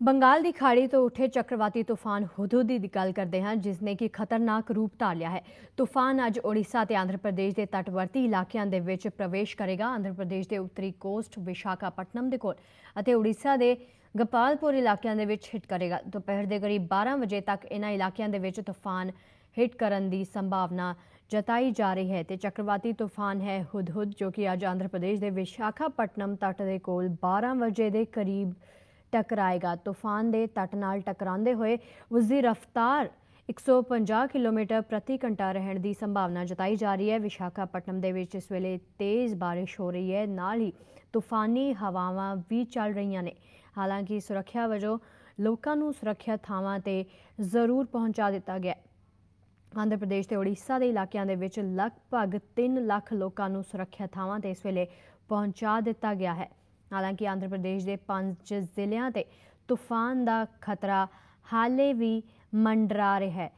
ਬੰਗਾਲ ਦੀ ਖਾੜੀ ਤੋਂ ਉੱਠੇ ਚੱਕਰਵਾਤੀ ਤੂਫਾਨ ਹੁਦਹੁਦੀ ਦੀ ਗੱਲ ਕਰਦੇ ਹਾਂ ਜਿਸ ਨੇ ਕਿ ਖਤਰਨਾਕ ਰੂਪ ਧਾਰ ਲਿਆ ਹੈ। ਤੂਫਾਨ ਅੱਜ ਓਡੀਸ਼ਾ ਤੇ ਆਂਧਰ ਪ੍ਰਦੇਸ਼ ਦੇ ਤਟਵਰਤੀ ਇਲਾਕਿਆਂ ਦੇ ਵਿੱਚ ਪ੍ਰਵੇਸ਼ ਕਰੇਗਾ। ਆਂਧਰ ਪ੍ਰਦੇਸ਼ ਦੇ ਉੱਤਰੀ ਕੋਸਟ ਵਿਸ਼ਾਖਾਪਟਨਮ ਦੇ ਕੋਲ ਅਤੇ ਓਡੀਸ਼ਾ ਦੇ ਗੋਪਾਲਪੁਰ ਇਲਾਕਿਆਂ ਦੇ ਵਿੱਚ ਹਿੱਟ ਕਰੇਗਾ। ਦੁਪਹਿਰ ਦੇ ਕਰੀਬ 12 ਵਜੇ ਤੱਕ ਇਹਨਾਂ ਇਲਾਕਿਆਂ ਦੇ ਵਿੱਚ ਤੂਫਾਨ ਹਿੱਟ ਕਰਨ ਦੀ ਸੰਭਾਵਨਾ ਜਤਾਈ ਜਾ ਰਹੀ ਹੈ ਤੇ ਚੱਕਰਵਾਤੀ ਤੂਫਾਨ ਹੈ ਹੁਦਹੁਦ ਜੋ ਕਿ ਅੱਜ ਆਂਧਰ ਪ੍ਰਦੇਸ਼ ਦੇ ਵਿਸ਼ਾਖਾਪਟਨਮ ਤੱਟ ਦੇ ਕੋਲ 12 ਵਜੇ ਦੇ ਕਰੀਬ ਟਕਰਾਏਗਾ। ਤੂਫਾਨ ਦੇ ਤੱਟ ਨਾਲ ਟਕਰਾਉਂਦੇ ਹੋਏ ਉਸ ਦੀ ਰਫ਼ਤਾਰ 150 ਕਿਲੋਮੀਟਰ ਪ੍ਰਤੀ ਘੰਟਾ ਰਹਿਣ ਦੀ ਸੰਭਾਵਨਾ ਜਤਾਈ ਜਾ ਰਹੀ ਹੈ। ਵਿਸ਼ਾਖਾਪਟਨਮ ਦੇ ਵਿੱਚ ਇਸ ਵੇਲੇ ਤੇਜ਼ ਬਾਰਿਸ਼ ਹੋ ਰਹੀ ਹੈ। ਨਾਲ ਹੀ ਤੂਫਾਨੀ ਹਵਾਵਾਂ ਵੀ ਚੱਲ ਰਹੀਆਂ ਨੇ। ਹਾਲਾਂਕਿ ਸੁਰੱਖਿਆ ਵਜੋਂ ਲੋਕਾਂ ਨੂੰ ਸੁਰੱਖਿਅਤ ਥਾਵਾਂ ਤੇ ਜ਼ਰੂਰ ਪਹੁੰਚਾ ਦਿੱਤਾ ਗਿਆ ਹੈ। ਆਂਧਰ ਪ੍ਰਦੇਸ਼ ਤੇ ਓਡੀਸ਼ਾ ਦੇ ਇਲਾਕਿਆਂ ਦੇ ਵਿੱਚ ਲਗਭਗ 3 ਲੱਖ ਲੋਕਾਂ ਨੂੰ ਸੁਰੱਖਿਅਤ ਥਾਵਾਂ ਤੇ ਇਸ ਵੇਲੇ ਪਹੁੰਚਾ ਦਿੱਤਾ ਗਿਆ ਹੈ। ਹਾਲਾਂਕਿ ਆਂਧਰ ਪ੍ਰਦੇਸ਼ ਦੇ ਪੰਜ ਜ਼ਿਲ੍ਹਿਆਂ ਤੇ ਤੂਫਾਨ ਦਾ ਖਤਰਾ ਹਾਲੇ ਵੀ ਮੰਡਰਾ ਰਿਹਾ ਹੈ।